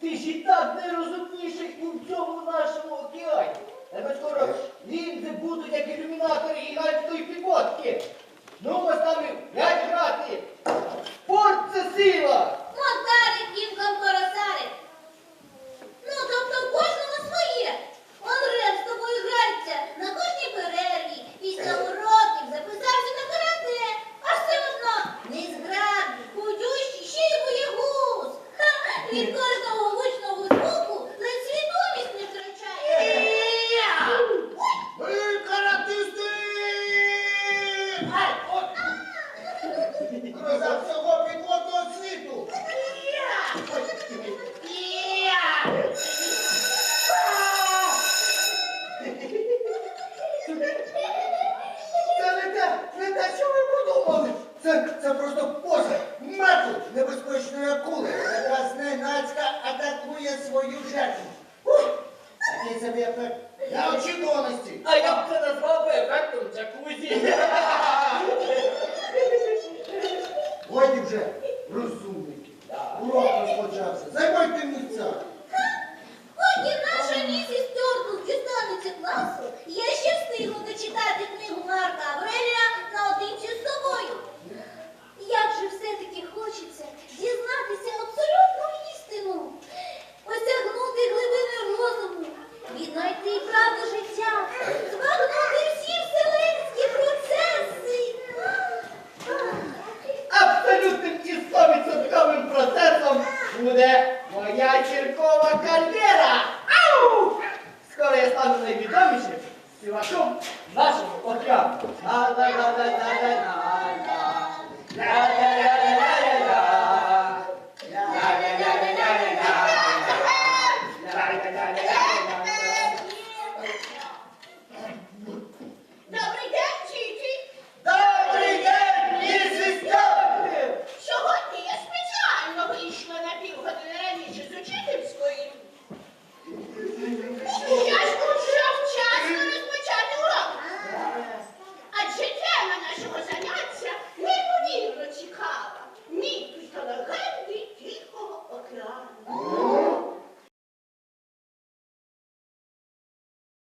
Ти ж і так найрозумніший у цьому нашому океані. Тебе скоро лінзи будуть як ілюмінатори гігантської півотки. Гроза всього підводного світу! Це не те, не те, що ви подумали. Це просто поза, метод небезпечної акули, яка зненацька атакує свою жертву. Ух! Такий Я ефект неочікуваності. А я б це назвав би ефектом джакузі. Годі вже, розумники. Буде моя черкова кар'єра. Ау! Скоро я стану найвідомішим співаком нашого. Ла-ла-ла-ла-ла-ла.